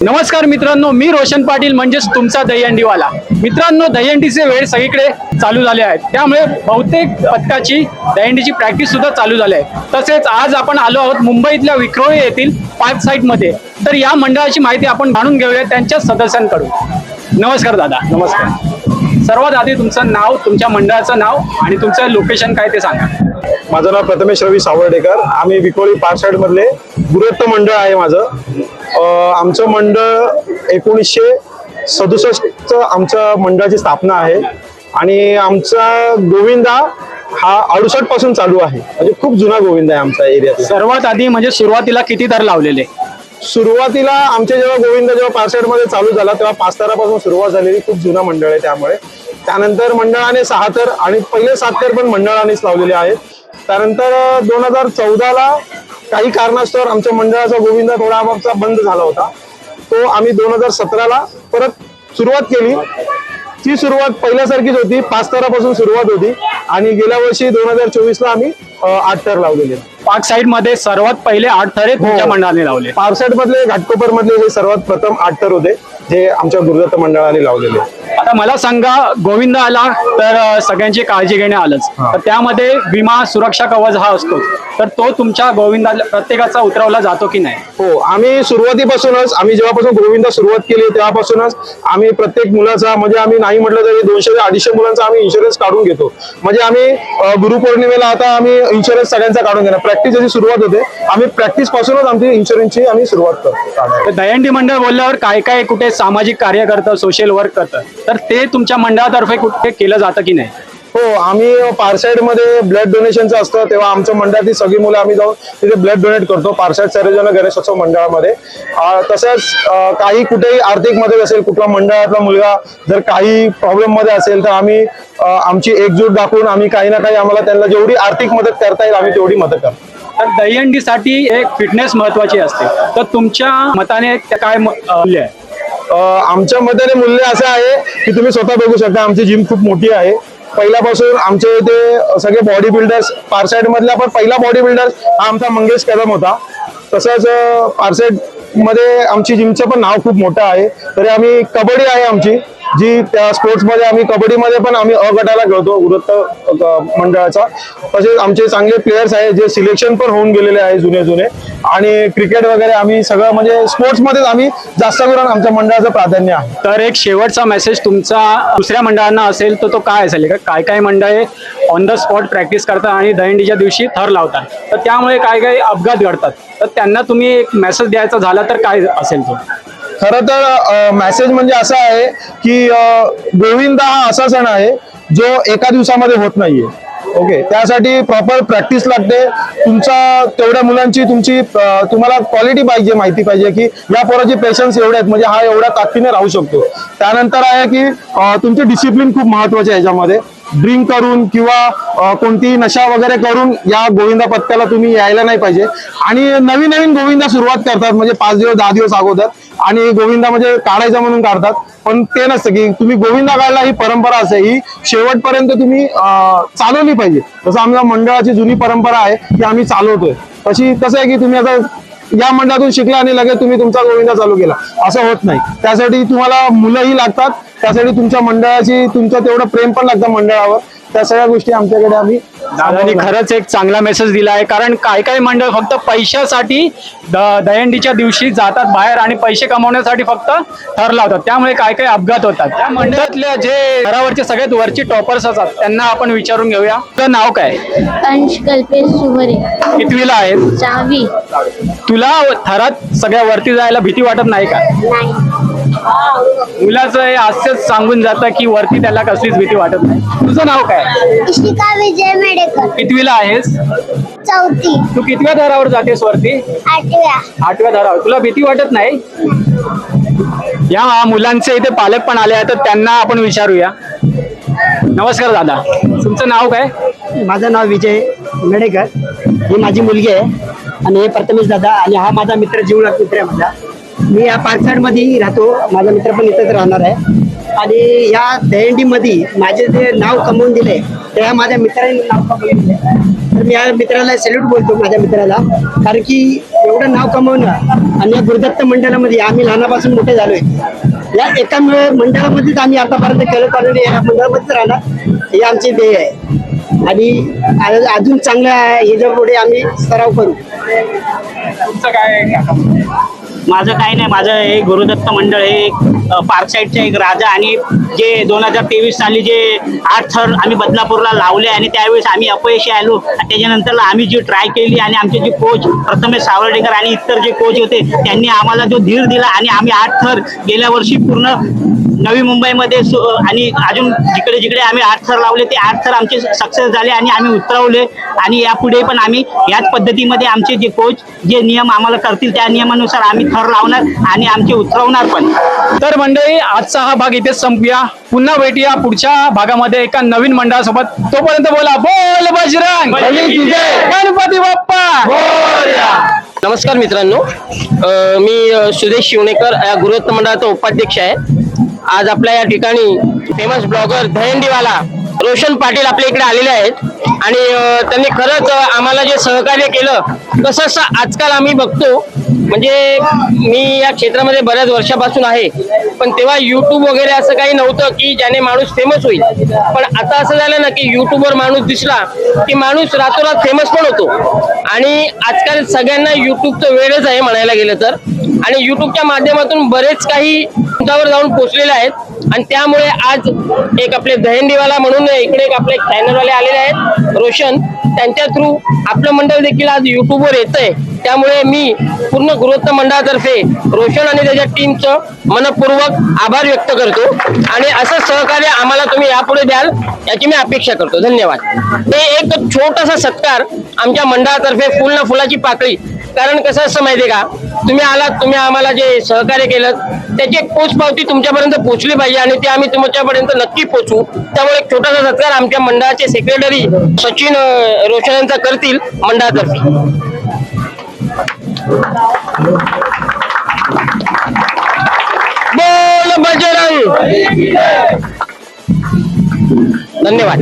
नमस्कार मित्रांनो मी रोशन पाटील म्हणजेच तुमचा दहीहंडीवाला. मित्रांनो दहीहंडीचे वेळ सगळीकडे चालू झाले आहेत. त्यामुळे बहुतेक पथकाची दहीहंडीची प्रॅक्टिस सुद्धा चालू झाली आहे. तसेच आज आपण आलो आहोत मुंबईतल्या विक्रोळी येथील पार्क साईटमध्ये तर या मंडळाची माहिती आपण जाणून घेऊया त्यांच्या सदस्यांकडून. नमस्कार दादा. नमस्कार. सर्वात आधी तुमचं नाव तुमच्या मंडळाचं नाव आणि तुमचं लोकेशन काय ते सांगा. माझं नाव प्रथमेश रवी सावर्डेकर. आम्ही विकोळी पारसाड मधले गुरुत्त मंडळ आहे माझं. आमचं मंडळ एकोणीसशे सदुसष्ट आमच्या मंडळाची स्थापना आहे. आणि आमचा गोविंदा हा अडुसष्टपासून चालू आहे. म्हणजे खूप जुना गोविंदा आहे आमचा एरियातला. सर्वात आधी म्हणजे सुरुवातीला किती दर लावलेले? सुरुवातीला आमचे जेव्हा गोविंद जेव्हा पारसाडमध्ये चालू झाला तेव्हा पाच तारापासून सुरुवात झालेली. खूप जुना मंडळ आहे त्यामुळे. त्यानंतर मंडळाने सहा तर आणि पहिले सात तर पण मंडळानेच लावलेले आहेत. त्यानंतर दोन हजार चौदाला काही कारणास्तव आमच्या मंडळाचा गोविंद थोडा आमचा बंद झाला होता. तो आम्ही दोन हजार सतराला परत सुरुवात केली. ती सुरुवात पहिल्यासारखीच होती. पाच तारापासून सुरुवात होती. आणि गेल्या वर्षी दोन हजार चोवीसला आम्ही अं, आठ तर लावलेले. पार्क साईडमध्ये सर्वात पहिले आठ थरे तुमच्या मंडळाने लावले. पारसाट मधले घाटकोपर मधले हे सर्वात प्रथम आठ तर होते जे आमच्या गुरुदत्त मंडळाने लावलेले. आता मला सांगा गोविंद आला तर सगळ्यांची काळजी घेणे आलंच. तर त्यामध्ये विमा सुरक्षा कवच हा असतो. तर तो तुमच्या गोविंदाला प्रत्येकाचा उतरवला जातो की नाही? हो आम्ही सुरुवातीपासूनच आम्ही जेव्हापासून गोविंदा सुरुवात केली तेव्हापासूनच आम्ही प्रत्येक मुलाचा म्हणजे आम्ही नाही म्हटलं तरी दोनशे ते अडीचशे मुलांचा आम्ही इन्शुरन्स काढून घेतो. म्हणजे आम्ही गुरुपौर्णिमेला आता आम्ही इन्शुरन्स सगळ्यांचा काढून घेणार. प्रॅक्टिस याची सुरुवात होते आम्ही प्रॅक्टिस पासूनच आमची इन्शुरन्सची आम्ही सुरुवात करतो दहीहंडी मंडळ बोलल्यावर काय काय कुठे सामाजिक कार्य करतं सोशल वर्क करतं? तर ते तुमच्या मंडळातर्फे कुठे केलं जातं की नाही? हो आम्ही पारसाईडमध्ये ब्लड डोनेशनचं असतं तेव्हा आमच्या मंडळातील सगळी मुलं आम्ही जाऊन तिथे ब्लड डोनेट करतो पारसाईड सर्वजन गणेशोत्सव मंडळामध्ये. तसंच काही कुठेही आर्थिक मदत असेल कुठला मंडळातला मुलगा जर काही प्रॉब्लेममध्ये असेल तर आम्ही आमची एकजूट दाखवून आम्ही काही ना काही आम्हाला त्यांना जेवढी आर्थिक मदत करता येईल आम्ही तेवढी मदत करतो. तर दहीहंडीसाठी एक फिटनेस महत्वाची असते. तर तुमच्या मताने काय मूल्य आहे? आमच्या मताने मूल्य असं आहे की तुम्ही स्वतः बघू शकता आमची जिम खूप मोठी आहे. पहिल्यापासून आमचे इथे सगळे बॉडी बिल्डर्स पारसाईड मधला पण पहिला बॉडी बिल्डर हा आमचा मंगेश कदम होता. तसंच पारसाईडमध्ये आमची जिमचं पण नाव खूप मोठं आहे. तरी आम्ही कबड्डी आहे आमची. जी त्या स्पोर्ट्समध्ये आम्ही कबड्डीमध्ये पण आम्ही अ गटाला खेळतो वृत्त मंडळाचा. तसेच आमचे चांगले प्लेयर्स आहेत जे सिलेक्शन पण होऊन गेलेले आहे जुने जुने. आणि क्रिकेट वगैरे आम्ही सगळं म्हणजे स्पोर्ट्स मध्येच आम्ही जास्त करून आमच्या मंडळाचं प्राधान्य आहे. तर एक शेवटचा मेसेज तुमचा दुसऱ्या मंडळांना असेल तर तो काय असेल? का काय काय मंडळे ऑन द स्पॉट प्रॅक्टिस करतात आणि दहिंडीच्या दिवशी थर लावतात. तर त्यामुळे काय काय अपघात घडतात? तर त्यांना तुम्ही एक मेसेज द्यायचा झाला तर काय असेल तो? खरं तर मेसेज म्हणजे असा आहे की गोविंदा हा असा सण आहे जो एका दिवसामध्ये होत नाहीये. ओके त्यासाठी प्रॉपर प्रॅक्टिस लागते. तुमचा तेवढ्या मुलांची तुमची तुम्हाला क्वालिटी पाहिजे माहिती पाहिजे की या पोराचे पेशन्स एवढे आहेत. म्हणजे हा एवढ्या ताकदीने राहू शकतो. त्यानंतर आहे की तुमचे तुमची डिसिप्लिन खूप महत्वाची आहे याच्यामध्ये. ड्रिंक करून किंवा कोणती कोणतीही नशा वगैरे करून या गोविंदा पत्त्याला तुम्ही यायला नाही पाहिजे. आणि नवीन नवीन गोविंदा सुरुवात करतात म्हणजे पाच दिवस दहा दिवस अगोदर. आणि गोविंदा म्हणजे काढायचा म्हणून काढतात. पण ते नसतं की तुम्ही गोविंदा काढला ही परंपरा असे ही शेवटपर्यंत तुम्ही चालवली पाहिजे. जसं आमच्या मंडळाची जुनी परंपरा आहे की आम्ही चालवतोय. तशी कसं आहे की तुम्ही आता या मंडळातून शिकला आणि लगेच तुम्ही तुमचा गोविंदा चालू केला. असं होत नाही. त्यासाठी तुम्हाला मुलंही लागतात. त्यासाठी तुमच्या मंडळाची तुमचं तेवढं प्रेम पण लागतं मंडळावर. त्या सगळ्या गोष्टी आमच्याकडे आम्ही दादानी खरंच एक चांगला मेसेज दिला आहे. कारण काय काय मंडळ फक्त पैशासाठी द- दहीहंडीच्या दिवशी जातात बाहेर आणि पैसे कमवण्यासाठी फक्त ठर लावतात. त्यामुळे काय काय अपघात होतात. त्या मंडळातल्या जे घरावरचे सगळ्यात वरची टॉपर्स असतात त्यांना आपण विचारून घेऊया. तुझं नाव काय? अंश कल्पेश सुवरे. कितवीला आहेत सहावी तुला थरात सगळ्या वरती जायला भीती वाटत नाही का? नाही. मुलाचं हे हास्यच सांगून जातं की वरती त्याला कसलीच भीती वाटत नाही. तुझं नाव काय? इशिका विजय मेडेकर. कितवीला आहेस? चौथी. तू कितव्या थरावर जातेस वरती? आठव्या. आठव्या थरावर तुला भीती वाटत नाही? या मुलांचे इथे पालक पण आले आहेत तर त्यांना आपण विचारूया. नमस्कार दादा. तुमचं नाव काय? माझं नाव विजय मेडेकर. ही माझी मुलगी आहे. आणि हे प्रथमेश दादा आणि हा माझा मित्र जीवनात मित्र आहे माझा. मी या पार्कसाडमध्ये राहतो. माझा मित्र पण इथंच राहणार आहे. आणि या दहीहंडीमध्ये माझे जे नाव कमवून दिले ते ह्या माझ्या मित्राने नाव कमवून दिले. तर मी या मित्राला सॅल्यूट बोलतो माझ्या मित्राला. कारण की एवढं नाव कमवणं आणि या गुरुदत्त मंडळामध्ये आम्ही लहानापासून मोठे झालो आहे या एका मंडळामध्येच आम्ही आतापर्यंत खेळत आलेलो या मंडळामध्येच राहणार हे आमचे ध्येय आहे. आणि अजून चांगलं याच्यापुढे आम्ही सराव करू. तुमचं काय माझं काही नाही माझं हे गुरुदत्त मंडळ हे एक पार्क एक राजा आणि जे दोन हजार तेवीस साली जे आठ थर आम्ही बदलापूरला लावले आणि त्यावेळेस आम्ही अपयशी आलो. त्याच्यानंतर आम्ही जी ट्राय केली आणि आमचे जे कोच प्रथमेश सावर्डेकर आणि इतर जे कोच होते त्यांनी आम्हाला जो धीर दिला आणि आम्ही आठ थर गेल्या वर्षी पूर्ण नवी मुंबईमध्ये सु- आणि अजून जिकडे जिकडे आम्ही आठ थर लावले ते आठ थर आमचे सक्सेस झाले आणि आम्ही उतरवले. आणि यापुढे पण आम्ही याच पद्धतीमध्ये आमचे जे कोच जे नियम आम्हाला करतील त्या नियमानुसार आम्ही थर लावणार आणि आमचे उतरवणार पण. तर मंडळी आजचा हा भाग इथेच संपूया. पुन्हा भेटूया पुढच्या भागामध्ये एका नवीन मंडळासोबत. तोपर्यंत बोला बोल बजरंग. गणपती बाप्पा. नमस्कार मित्रांनो. मी सुदेश शिवणेकर या गुरुत्व मंडळाचा उपाध्यक्ष आहे. आज आपल्या या ठिकाणी फेमस ब्लॉगर दहंडीवाला रोशन पाटील आपल्या इकडे आलेले आहेत. आणि त्यांनी खरंच आम्हाला जे सहकार्य केलं तसं आजकाल आम्ही बघतो. म्हणजे मी या क्षेत्रामध्ये बऱ्याच वर्षापासून आहे. पण तेव्हा युट्यूब वगैरे असं काही नव्हतं की ज्याने माणूस फेमस होईल. पण आता असं झालं ना की युट्यूबवर माणूस दिसला की माणूस रातोरात फेमस पण होतो. आणि आजकाल सगळ्यांना युट्यूबचं वेळच आहे म्हणायला गेलं तर. आणि युट्यूबच्या माध्यमातून बरेच काही जाऊन पोचलेले आहेत. आणि त्यामुळे आज एक आपले दहंडीवाला म्हणून इकडे एक आपले चॅनलवाले आलेले आहेत रोशन. त्यांच्या थ्रू आपलं मंडळ देखील आज युट्यूबवर आहे त्यामुळे मी पूर्ण गुरुत्व मंडळातर्फे रोशन आणि त्याच्या टीमचं मनपूर्वक आभार व्यक्त करतो. आणि असं सहकार्य आम्हाला तुम्ही यापुढे द्याल याची मी अपेक्षा करतो. धन्यवाद. ते एक छोटासा सत्कार आमच्या मंडळातर्फे फुल ना फुलाची पाकळी. कारण कसं असं माहिती का? तुम्ही आलात तुम्ही आम्हाला जे सहकार्य केलं त्याची एक पोच पावती तुमच्यापर्यंत पोहोचली पाहिजे आणि ते आम्ही तुमच्यापर्यंत नक्की पोहोचू त्यामुळे एक छोटासा सत्कार आमच्या मंडळाचे सेक्रेटरी सचिन रोशन यांचा करतील मंडळातर्फे. बोल बजरंग. धन्यवाद.